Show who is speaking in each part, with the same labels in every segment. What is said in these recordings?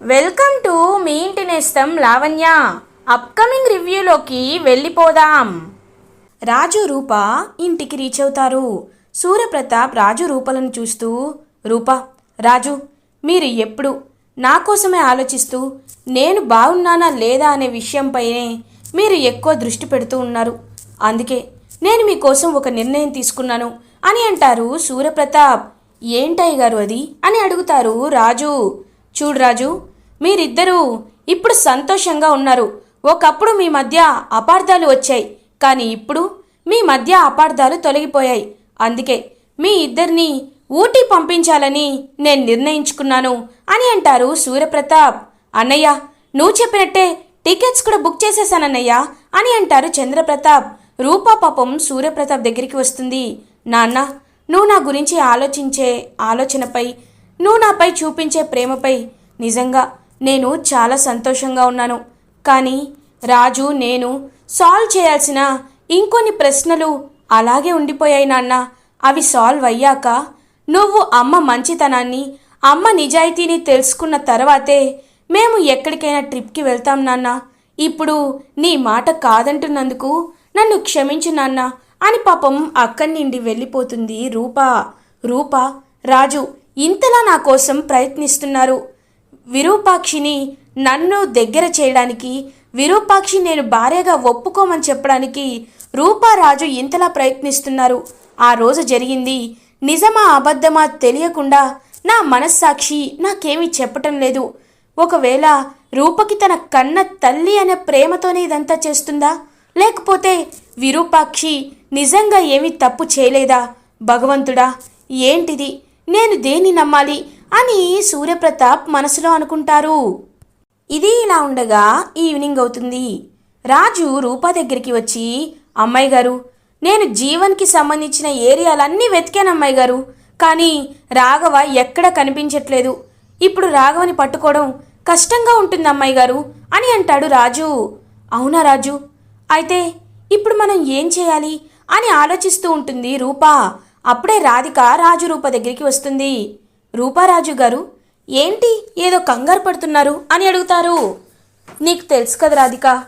Speaker 1: Welcome to me ఇంటి నేస్తం Lavanya. Upcoming రివ్యూలోకి వెళ్ళిపోదాం. రాజు రూప ఇంటికి రీచ్ అవుతారు. సూర్యప్రతాప్ రాజు రూపలను చూస్తూ రూప రాజు మీరు ఎప్పుడు నా కోసమే ఆలోచిస్తూ నేను బాగున్నానా లేదా అనే విషయంపైనే మీరు ఎక్కువ దృష్టి పెడుతూ ఉన్నారు. అందుకే నేను మీకోసం ఒక నిర్ణయం తీసుకున్నాను అని అంటారు సూర్యప్రతాప్ ఏంటయ్య గారు అది? అని అడుగుతారు రాజు. చూడు రాజు మీరిద్దరూ ఇప్పుడు సంతోషంగా ఉన్నారు. ఒకప్పుడు మీ మధ్య అపార్థాలు వచ్చాయి కానీ ఇప్పుడు మీ మధ్య అపార్థాలు తొలగిపోయాయి. అందుకే మీ ఇద్దరిని ఊటీ పంపించాలని నేను నిర్ణయించుకున్నాను అని అంటారు సూర్యప్రతాప్ అన్నయ్య నువ్వు చెప్పినట్టే టికెట్స్ కూడా బుక్ చేసేసానన్నయ్య అని అంటారు చంద్రప్రతాప్. రూపా పాపం సూర్యప్రతాప్ దగ్గరికి వస్తుంది. నాన్న నువ్వు నా గురించి ఆలోచించే ఆలోచనపై నువ్వు నాపై చూపించే ప్రేమపై నిజంగా నేను చాలా సంతోషంగా ఉన్నాను. కానీ రాజు నేను సాల్వ్ చేయాల్సిన ఇంకొన్ని ప్రశ్నలు అలాగే ఉండిపోయాయి నాన్న. అవి సాల్వ్ అయ్యాక నువ్వు అమ్మ మంచితనాన్ని అమ్మ నిజాయితీని తెలుసుకున్న తర్వాతే మేము ఎక్కడికైనా ట్రిప్కి వెళ్తాం నాన్న. ఇప్పుడు నీ మాట కాదంటున్నందుకు నన్ను క్షమించు నాన్న అని పాపం అక్కడి నుండి వెళ్ళిపోతుంది రూప. రూప రాజు ఇంతలా నా కోసం ప్రయత్నిస్తున్నారు. విరూపాక్షిని నన్ను దగ్గర చేయడానికి విరూపాక్షి నేను భార్యగా ఒప్పుకోమని చెప్పడానికి రూపారాజు ఇంతలా ప్రయత్నిస్తున్నారు. ఆ రోజు జరిగింది. నిజమా అబద్ధమా తెలియకుండా నా మనస్సాక్షి నాకేమీ చెప్పటం లేదు. ఒకవేళ రూపకి తన కన్న తల్లి అనే ప్రేమతోనే ఇదంతా చేస్తుందా? లేకపోతే విరూపాక్షి నిజంగా ఏమీ తప్పు చేయలేదా? భగవంతుడా ఏంటిది? నేను దేన్ని నమ్మాలి అని సూర్యప్రతాప్ మనసులో అనుకుంటారు. ఇది ఇలా ఉండగా ఈవినింగ్ అవుతుంది. రాజు రూపా దగ్గరికి వచ్చి అమ్మాయి గారు నేను జీవన్కి సంబంధించిన ఏరియాలన్నీ వెతికాను అమ్మాయి గారు కానీ రాఘవ ఎక్కడ కనిపించట్లేదు. ఇప్పుడు రాఘవని పట్టుకోవడం కష్టంగా ఉంటుంది అమ్మాయి గారు అని అంటాడు రాజు. అవునా రాజు? అయితే ఇప్పుడు మనం ఏం చేయాలి? అని ఆలోచిస్తూ ఉంటుంది రూపా. అప్పుడే రాధిక రాజు రూప దగ్గరికి వస్తుంది. రూపారాజు గారు ఏంటి? ఏదో కంగారు పడుతున్నారు? అని అడుగుతారు. నీకు తెలుసు కదా రాధిక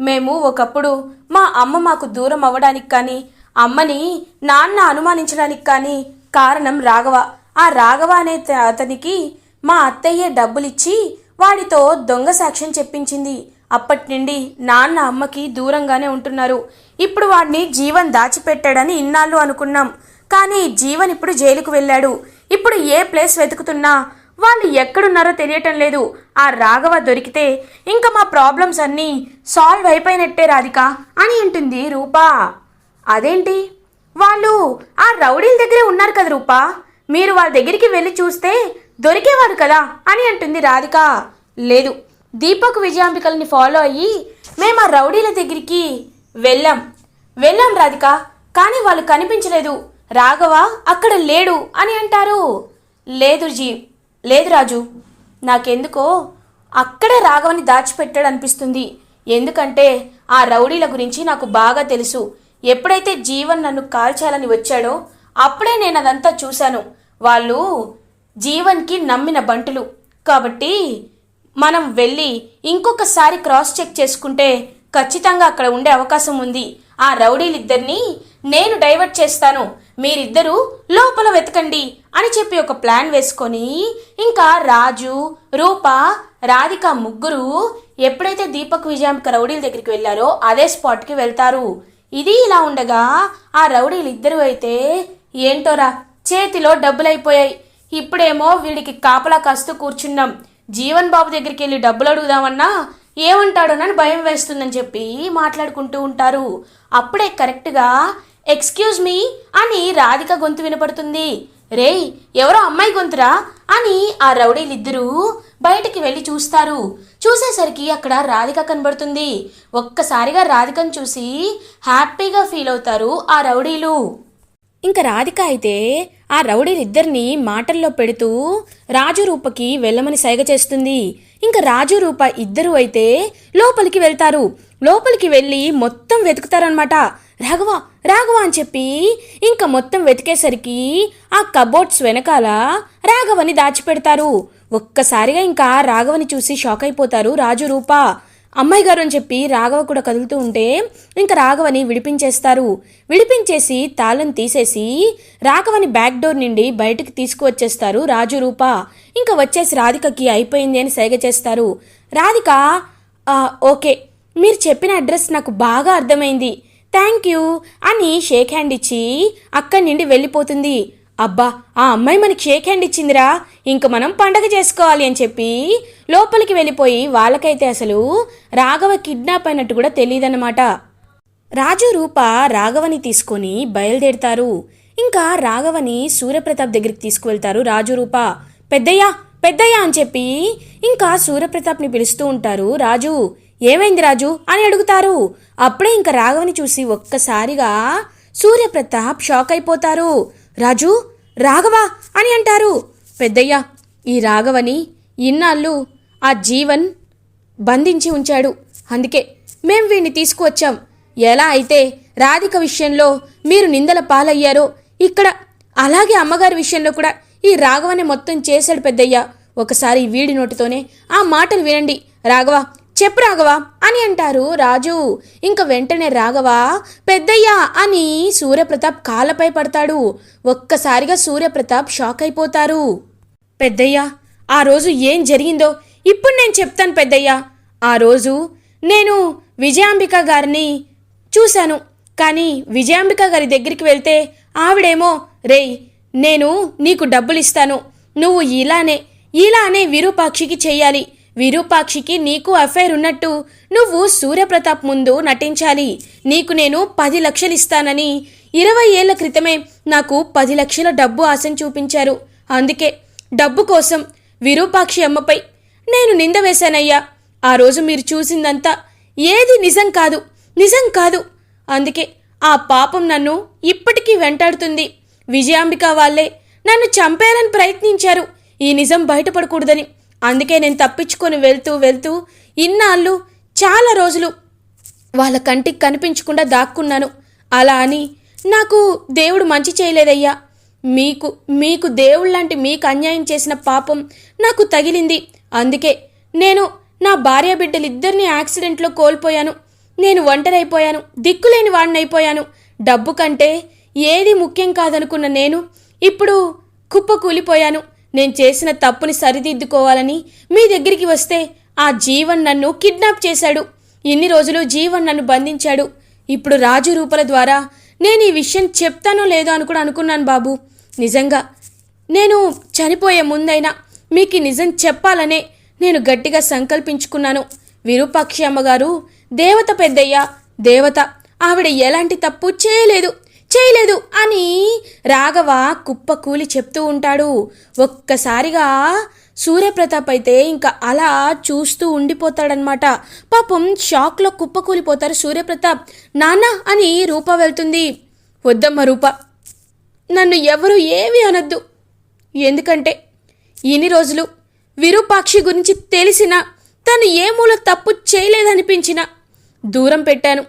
Speaker 1: మేము ఒకప్పుడు మా అమ్మ మాకు దూరం అవ్వడానికి కానీ అమ్మని నాన్న అనుమానించడానికి కానీ కారణం రాఘవ. ఆ రాఘవ అనే అతనికి మా అత్తయ్య డబ్బులిచ్చి వాడితో దొంగ సాక్ష్యం చెప్పించింది. అప్పటి నుండి నాన్న అమ్మకి దూరంగానే ఉంటున్నారు. ఇప్పుడు వాడిని జీవన్ దాచిపెట్టాడని ఇన్నాళ్ళు అనుకున్నాం. కానీ జీవన్ ఇప్పుడు జైలుకు వెళ్ళాడు. ఇప్పుడు ఏ ప్లేస్ వెతుకుతున్నా వాళ్ళు ఎక్కడున్నారో తెలియటం లేదు. ఆ రాఘవ దొరికితే ఇంకా మా ప్రాబ్లమ్స్ అన్నీ సాల్వ్ అయిపోయినట్టే రాధిక అని అంటుంది రూపా. అదేంటి? వాళ్ళు ఆ రౌడీల దగ్గరే ఉన్నారు కదా రూపా. మీరు వాళ్ళ దగ్గరికి వెళ్ళి చూస్తే దొరికేవారు కదా అని అంటుంది రాధిక. లేదు దీపక్ విజయాంబికల్ని ఫాలో అయ్యి మేము ఆ రౌడీల దగ్గరికి వెళ్ళాం. వెళ్ళాం రాధిక కానీ వాళ్ళు కనిపించలేదు. రాఘవ అక్కడ లేడు అని అంటారు. లేదు జీ లేదు రాజు నాకెందుకో అక్కడే రాఘవని దాచిపెట్టాడు అనిపిస్తుంది ఎందుకంటే ఆ రౌడీల గురించి నాకు బాగా తెలుసు. ఎప్పుడైతే జీవన్ నన్ను కాల్చాలని వచ్చాడో అప్పుడే నేను అదంతా చూశాను. వాళ్ళు జీవన్కి నమ్మిన బంటులు. కాబట్టి మనం వెళ్ళి ఇంకొకసారి క్రాస్ చెక్ చేసుకుంటే ఖచ్చితంగా అక్కడ ఉండే అవకాశం ఉంది. ఆ రౌడీలిద్దరినీ నేను డైవర్ట్ చేస్తాను. మీరిద్దరూ లోపల వెతకండి అని చెప్పి ఒక ప్లాన్ వేసుకొని ఇంకా రాజు రూప రాధిక ముగ్గురు ఎప్పుడైతే దీపక్ విజయాంబిక రౌడీల దగ్గరికి వెళ్ళారో అదే స్పాట్కి వెళ్తారు. ఇది ఇలా ఉండగా ఆ రౌడీలు ఇద్దరు అయితే ఏంటోరా చేతిలో డబ్బులైపోయాయి. ఇప్పుడేమో వీడికి కాపలా కాస్తూ కూర్చున్నాం. జీవన్ బాబు దగ్గరికి వెళ్ళి డబ్బులు అడుగుదామన్నా ఏమంటాడోనని భయం వేస్తుందని చెప్పి మాట్లాడుకుంటూ ఉంటారు. అప్పుడే కరెక్ట్గా ఎక్స్క్యూజ్ మీ అని రాధిక గొంతు వినపడుతుంది. రేయ్ ఎవరో అమ్మాయి గొంతురా అని ఆ రౌడీలిద్దరూ బయటికి వెళ్ళి చూస్తారు. చూసేసరికి అక్కడ రాధిక కనబడుతుంది. ఒక్కసారిగా రాధికను చూసి హ్యాపీగా ఫీల్ అవుతారు ఆ రౌడీలు. ఇంకా రాధిక అయితే ఆ రౌడీలిద్దరిని మాటల్లో పెడుతూ రాజు రూపకి వెళ్ళమని సైగ చేస్తుంది. ఇంకా రాజు రూప ఇద్దరు అయితే లోపలికి వెళ్తారు. లోపలికి వెళ్ళి మొత్తం వెతుకుతారనమాట రాఘవ రాఘవ అని చెప్పి ఇంకా మొత్తం వెతికేసరికి ఆ కబోర్డ్స్ వెనకాల రాఘవని దాచిపెడతారు. ఒక్కసారిగా ఇంకా రాఘవని చూసి షాక్ అయిపోతారు రాజు రూప. అమ్మాయి గారు అని చెప్పి రాఘవ కూడా కదులుతూ ఉంటే ఇంకా రాఘవని విడిపించేస్తారు. విడిపించేసి తాళం తీసేసి రాఘవని బ్యాక్ డోర్ నుండి బయటకు తీసుకువచ్చేస్తారు రాజు రూప. ఇంకా వచ్చేసి రాధికకి అయిపోయింది అని సైగ చేస్తారు. రాధిక ఓకే. మీరు చెప్పిన అడ్రస్ నాకు బాగా అర్థమైంది. థ్యాంక్ యూ అని షేక్ హ్యాండ్ ఇచ్చి అక్కడి నుండి వెళ్ళిపోతుంది. అబ్బా ఆ అమ్మాయి మనకి షేక్ హ్యాండ్ ఇచ్చిందిరా. ఇంక మనం పండగ చేసుకోవాలి అని చెప్పి లోపలికి వెళ్ళిపోయి వాళ్ళకైతే అసలు రాఘవ కిడ్నాప్ అయినట్టు కూడా తెలియదన్నమాట. రాజు రూప రాఘవని తీసుకొని బయలుదేరుతారు. ఇంకా రాఘవని సూర్యప్రతాప్ దగ్గరికి తీసుకువెళ్తారు రాజు రూప. పెద్దయ్యా పెద్దయ్యా అని చెప్పి ఇంకా సూర్యప్రతాప్ని పిలుస్తూ ఉంటారు రాజు. ఏమైంది రాజు అని అడుగుతారు. అప్పుడే ఇంకా రాఘవని చూసి ఒక్కసారిగా సూర్యప్రతాప్ షాక్ అయిపోతారు. రాజు రాఘవ అని అంటారు. పెద్దయ్య ఈ రాఘవని ఇన్నాళ్ళు ఆ జీవన్ బంధించి ఉంచాడు. అందుకే మేం వీడిని తీసుకువచ్చాం. ఎలా అయితే రాధిక విషయంలో మీరు నిందల పాలయ్యారో ఇక్కడ అలాగే అమ్మగారి విషయంలో కూడా ఈ రాఘవని మొత్తం చేశాడు పెద్దయ్య. ఒకసారి వీడి నోటితోనే ఆ మాటలు వినండి. రాఘవ చెప్పు రాఘవ అని అంటారు రాజు. ఇంక వెంటనే రాఘవ పెద్దయ్యా అని సూర్యప్రతాప్ కాళ్ళపై పడతాడు. ఒక్కసారిగా సూర్యప్రతాప్ షాక్ అయిపోతారు. పెద్దయ్యా ఆ రోజు ఏం జరిగిందో ఇప్పుడు నేను చెప్తాను పెద్దయ్యా. ఆ రోజు నేను విజయాంబిక గారిని చూశాను. కానీ విజయాంబిక గారి దగ్గరికి వెళ్తే ఆవిడేమో రేయ్ నేను నీకు డబ్బులు ఇస్తాను నువ్వు ఇలానే ఇలానే విరూపాక్షికి చెయ్యాలి విరూపాక్షికి నీకు అఫైర్ ఉన్నట్టు నువ్వు సూర్యప్రతాప్ ముందు నటించాలి. నీకు నేను పది లక్షలు ఇస్తానని ఇరవై ఏళ్ళ క్రితమే నాకు పది లక్షల డబ్బు ఆశను చూపించారు. అందుకే డబ్బు కోసం విరూపాక్షి అమ్మపై నేను నింద వేశానయ్యా. ఆ రోజు మీరు చూసిందంతా ఏది నిజం కాదు నిజం కాదు. అందుకే ఆ పాపం నన్ను ఇప్పటికీ వెంటాడుతుంది. విజయాంబిక వాళ్ళే నన్ను చంపేయాలని ప్రయత్నించారు. ఈ నిజం బయటపడకూడదని అందుకే నేను తప్పించుకొని వెళ్తూ వెళ్తూ ఇన్నాళ్ళు చాలా రోజులు వాళ్ళ కంటికి కనిపించకుండా దాక్కున్నాను. అలా అని నాకు దేవుడు మంచి చేయలేదయ్యా. మీకు మీకు దేవుళ్ళంటి మీకు అన్యాయం చేసిన పాపం నాకు తగిలింది. అందుకే నేను నా భార్య బిడ్డలిద్దరిని యాక్సిడెంట్లో కోల్పోయాను. నేను ఒంటరైపోయాను. దిక్కులేని వాడినైపోయాను డబ్బు కంటే ఏది ముఖ్యం కాదనుకున్న నేను ఇప్పుడు కుప్ప కూలిపోయాను నేను చేసిన తప్పుని సరిదిద్దుకోవాలని మీ దగ్గరికి వస్తే ఆ జీవన్ నన్ను కిడ్నాప్ చేశాడు. ఇన్ని రోజులు జీవన్ నన్ను బంధించాడు. ఇప్పుడు రాజు రూపల ద్వారా నేను ఈ విషయం చెప్తానో లేదో అని కూడా అనుకున్నాను బాబు. నిజంగా నేను చనిపోయే ముందైనా మీకు నిజం చెప్పాలనే నేను గట్టిగా సంకల్పించుకున్నాను. విరూపాక్షి అమ్మగారు దేవత పెద్దయ్య దేవత ఆవిడ ఎలాంటి తప్పు చేయలేదు. చేయలేదు అని రాఘవ కుప్పకూలి చెప్తూ ఉంటాడు. ఒక్కసారిగా సూర్యప్రతాప్ అయితే ఇంకా అలా చూస్తూ ఉండిపోతాడనమాట పాపం షాక్లో కుప్పకూలిపోతారు సూర్యప్రతాప్. నాన్న అని రూప వెళ్తుంది. వద్దమ్మ రూప నన్ను ఎవరు ఏమీ అనొద్దు. ఎందుకంటే ఇన్ని రోజులు విరూపాక్షి గురించి తెలిసిన తను ఏ మూల తప్పు చేయలేదనిపించిన దూరం పెట్టాను.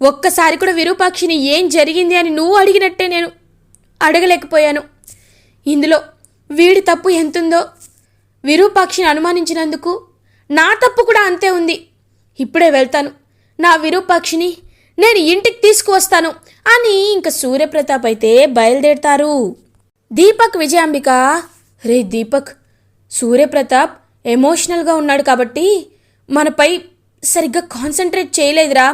Speaker 1: ఒక్కసారి కూడా విరూపాక్షిని ఏం జరిగింది అని నువ్వు అడిగినట్టే నేను అడగలేకపోయాను. ఇందులో వీడి తప్పు ఎంతుందో విరూపాక్షిని అనుమానించినందుకు నా తప్పు కూడా అంతే ఉంది. ఇప్పుడే వెళ్తాను. నా విరూపాక్షిని నేను ఇంటికి తీసుకువస్తాను అని ఇంక సూర్యప్రతాప్ అయితే బయలుదేరతారు. దీపక్ విజయాంబిక. రే దీపక్ సూర్యప్రతాప్ ఎమోషనల్గా ఉన్నాడు కాబట్టి మనపై సరిగ్గా కాన్సన్ట్రేట్ చేయలేదురా.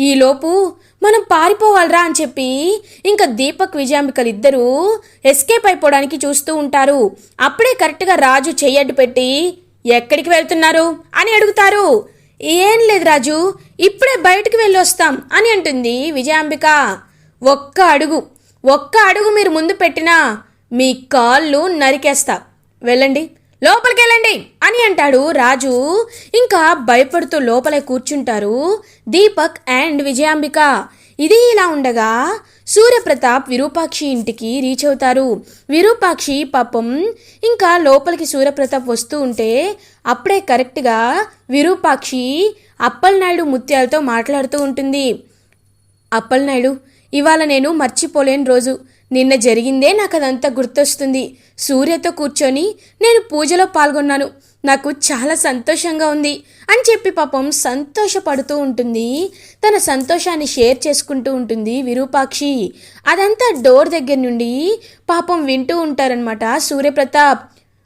Speaker 1: ఈలోపు మనం పారిపోవాలిరా అని చెప్పి ఇంకా దీపక్ విజయాంబికలు ఇద్దరూ ఎస్కేప్ అయిపోవడానికి చూస్తూ ఉంటారు. అప్పుడే కరెక్ట్గా రాజు చెయ్యడ్డు పెట్టి ఎక్కడికి వెళ్తున్నారు? అని అడుగుతారు. ఏం లేదు రాజు ఇప్పుడే బయటికి వెళ్ళి వస్తాం అని అంటుంది విజయాంబిక. ఒక్క అడుగు ఒక్క అడుగు మీరు ముందు పెట్టినా మీ కాళ్ళు నరికేస్తా. వెళ్ళండి లోపలికి వెళ్ళండి అని అంటాడు రాజు. ఇంకా భయపడుతూ లోపలే కూర్చుంటారు దీపక్ అండ్ విజయాంబిక. ఇది ఇలా ఉండగా సూర్యప్రతాప్ విరూపాక్షి ఇంటికి రీచ్ అవుతారు. విరూపాక్షి పాపం ఇంకా లోపలికి సూర్యప్రతాప్ వస్తూ ఉంటే అప్పుడే కరెక్ట్గా విరూపాక్షి అప్పలనాయుడు ముత్యాలతో మాట్లాడుతూ ఉంటుంది. అప్పలనాయుడు ఇవాళ నేను మర్చిపోలేని రోజు. నిన్న జరిగిందే నాకు అదంతా గుర్తొస్తుంది. సూర్యతో కూర్చొని నేను పూజలో పాల్గొన్నాను. నాకు చాలా సంతోషంగా ఉంది అని చెప్పి పాపం సంతోషపడుతూ ఉంటుంది. తన సంతోషాన్ని షేర్ చేసుకుంటూ ఉంటుంది విరూపాక్షి. అదంతా డోర్ దగ్గర నుండి పాపం వింటూ ఉంటారనమాట సూర్యప్రతాప్.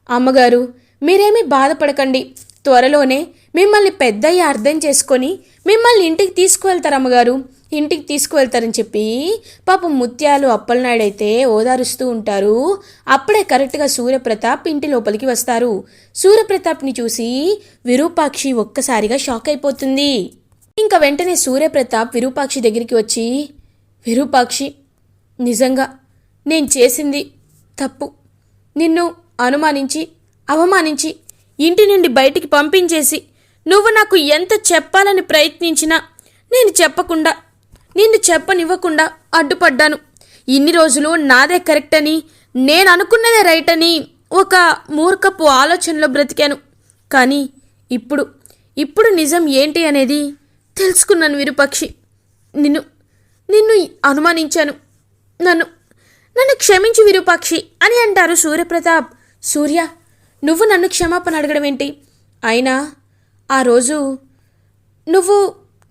Speaker 1: అమ్మగారు మీరేమీ బాధపడకండి. త్వరలోనే మిమ్మల్ని పెద్దయ్య అర్థం చేసుకొని మిమ్మల్ని ఇంటికి తీసుకువెళ్తారు అమ్మగారు ఇంటికి తీసుకువెళ్తారని చెప్పి పాపం ముత్యాలు అప్పలనాయుడు అయితే ఓదారుస్తూ ఉంటారు. అప్పుడే కరెక్ట్గా సూర్యప్రతాప్ ఇంటి లోపలికి వస్తారు. సూర్యప్రతాప్ని చూసి విరూపాక్షి ఒక్కసారిగా షాక్ అయిపోతుంది. ఇంకా వెంటనే సూర్యప్రతాప్ విరూపాక్షి దగ్గరికి వచ్చి విరూపాక్షి నిజంగా నేను చేసింది తప్పు. నిన్ను అనుమానించి అవమానించి ఇంటి నుండి బయటికి పంపించేసి నువ్వు నాకు ఎంత చెప్పాలని ప్రయత్నించినా నేను చెప్పకుండా నిన్ను చెప్పనివ్వకుండా అడ్డుపడ్డాను. ఇన్ని రోజులు నాదే కరెక్ట్ అని నేను అనుకున్నదే రైట్ అని ఒక మూర్ఖపు ఆలోచనలో బ్రతికాను. కానీ ఇప్పుడు ఇప్పుడు నిజం ఏంటి అనేది తెలుసుకున్నాను విరుపక్షి. నిన్ను నిన్ను అనుమానించాను. నన్ను నన్ను క్షమించు విరూపాక్షి అని అంటారు సూర్యప్రతాప్. సూర్య నువ్వు నన్ను క్షమాపణ అడగడం ఏంటి? అయినా ఆ రోజు నువ్వు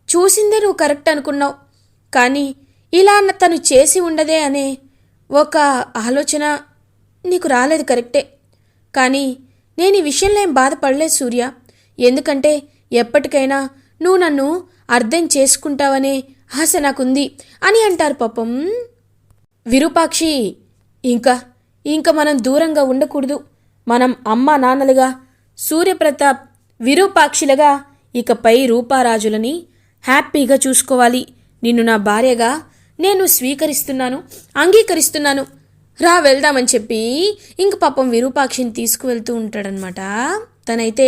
Speaker 1: చూసిందే నువ్వు కరెక్ట్ అనుకున్నావు. కానీ ఇలా తను చేసి ఉండదే అనే ఒక ఆలోచన నీకు రాలేదు కరెక్టే. కానీ నేను ఈ విషయంలో ఏం బాధపడలేదు సూర్య. ఎందుకంటే ఎప్పటికైనా నువ్వు నన్ను అర్థం చేసుకుంటావనే ఆశ నాకుంది అని అంటారు పాపం. విరూపాక్షి ఇంకా ఇంకా మనం దూరంగా ఉండకూడదు. మనం అమ్మ నాన్నలుగా సూర్యప్రతాప్ విరూపాక్షిలుగా ఇకపై రూపారాజులని హ్యాపీగా చూసుకోవాలి. నిన్ను నా భార్యగా నేను స్వీకరిస్తున్నాను అంగీకరిస్తున్నాను. రా వెళ్దామని చెప్పి ఇంక పాపం విరూపాక్షిని తీసుకువెళ్తూ ఉంటాడనమాట తనైతే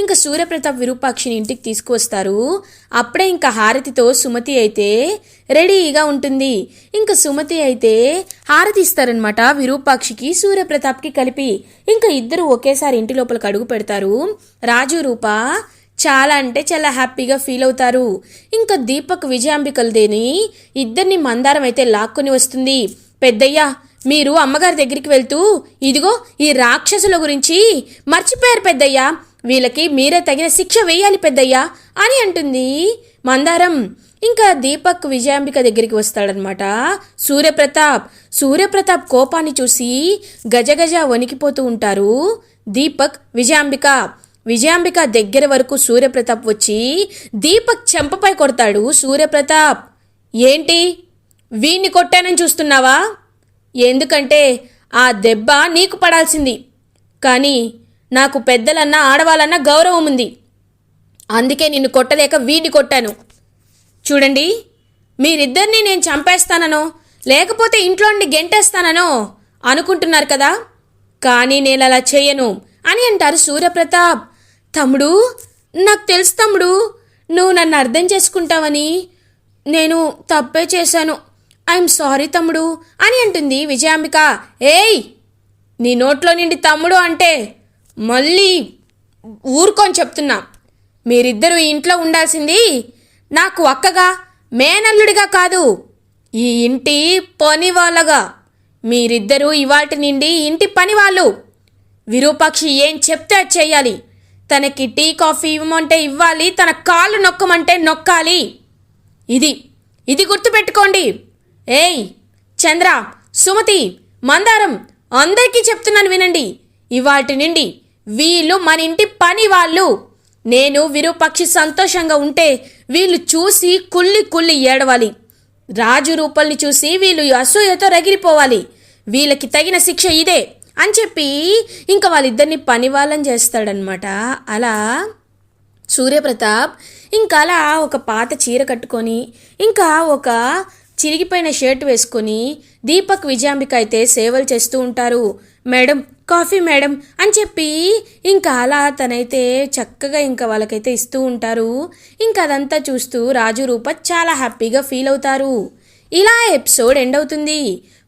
Speaker 1: ఇంకా సూర్యప్రతాప్ విరూపాక్షిని ఇంటికి తీసుకువస్తారు. అప్పుడే ఇంకా హారతితో సుమతి అయితే రెడీగా ఉంటుంది. ఇంకా సుమతి అయితే హారతి ఇస్తారనమాట విరూపాక్షికి సూర్యప్రతాప్కి కలిపి. ఇంకా ఇద్దరు ఒకేసారి ఇంటి లోపలికి అడుగు పెడతారు. రాజు రూప చాలా అంటే చాలా హ్యాపీగా ఫీల్ అవుతారు. ఇంకా దీపక్ విజయాంబికలదేని ఇద్దరిని మందారం అయితే లాక్కొని వస్తుంది. పెద్దయ్యా మీరు అమ్మగారి దగ్గరికి వెళ్తూ ఇదిగో ఈ రాక్షసుల గురించి మర్చిపోయారు పెద్దయ్యా. వీళ్ళకి మీరే తగిన శిక్ష వేయాలి పెద్దయ్యా అని అంటుంది. మందారం ఇంకా దీపక్ విజయాంబిక దగ్గరికి వస్తాడనమాట. సూర్యప్రతాప్ సూర్యప్రతాప్ కోపాన్ని చూసి గజగజ వణికిపోతూ ఉంటారు దీపక్ విజయాంబిక. విజయాంబిక దగ్గర వరకు సూర్యప్రతాప్ వచ్చి దీపక్ చెంపపై కొడతాడు సూర్యప్రతాప్. ఏంటి? వీణ్ణి కొట్టానని చూస్తున్నావా? ఎందుకంటే ఆ దెబ్బ నీకు పడాల్సింది. కానీ నాకు పెద్దలన్నా ఆడవాళ్ళన్నా గౌరవం ఉంది. అందుకే నిన్ను కొట్టలేక వీడిని కొట్టాను. చూడండి మీరిద్దరిని నేను చంపేస్తాననో లేకపోతే ఇంట్లో నుండి గెంటేస్తాననో అనుకుంటున్నారు కదా? కానీ నేను అలా చేయను అని అంటారు సూర్యప్రతాప్. తమ్ముడు నాకు తెలుసు తమ్ముడు నువ్వు నన్ను అర్థం చేసుకుంటావని. నేను తప్పే చేశాను. ఐఎమ్ సారీ తమ్ముడు అని అంటుంది విజయాంబిక. ఏయ్ నీ నోట్లో నిండి తమ్ముడు అంటే మళ్ళీ ఊరుకొని చెప్తున్నా. మీరిద్దరూ ఇంట్లో ఉండాల్సింది నాకు అక్కగా మేనల్లుడిగా కాదు ఈ ఇంటి పని వాళ్ళగా మీరిద్దరూ ఇవాటి నుండి ఇంటి పని వాళ్ళు విరూపాక్షి ఏం చెప్తే అది తనకి టీ కాఫీ ఇవ్వమంటే ఇవ్వాలి తన కాళ్ళు నొక్కమంటే నొక్కాలి. ఇది ఇది గుర్తుపెట్టుకోండి. ఏయ్ చంద్ర సుమతి మందారం అందరికీ చెప్తున్నాను వినండి. ఇవాటి నుండి వీళ్ళు మన ఇంటి పని వాళ్ళు. నేను విరూపక్షి సంతోషంగా ఉంటే వీళ్ళు చూసి కుళ్ళి కుళ్ళి ఏడవాలి. రాజు రూపల్ని చూసి వీళ్ళు అసూయతో రగిలిపోవాలి. వీళ్ళకి తగిన శిక్ష ఇదే. అని చెప్పి ఇంకా వాళ్ళిద్దరిని పని వాళ్ళని చేస్తాడనమాట అలా సూర్యప్రతాప్ ఇంకా అలా ఒక పాత చీర కట్టుకొని ఇంకా ఒక చిరిగిపోయిన షర్ట్ వేసుకొని దీపక్ విజయాంబిక అయితే సేవలు చేస్తూ ఉంటారు. మేడం కాఫీ మేడం అని చెప్పి ఇంకా అలా తనైతే చక్కగా ఇంకా వాళ్ళకైతే ఇస్తూ ఉంటారు. ఇంకా అదంతా చూస్తూ రాజు రూప చాలా హ్యాపీగా ఫీల్ అవుతారు. ఇలా ఎపిసోడ్ ఎండ్ అవుతుంది.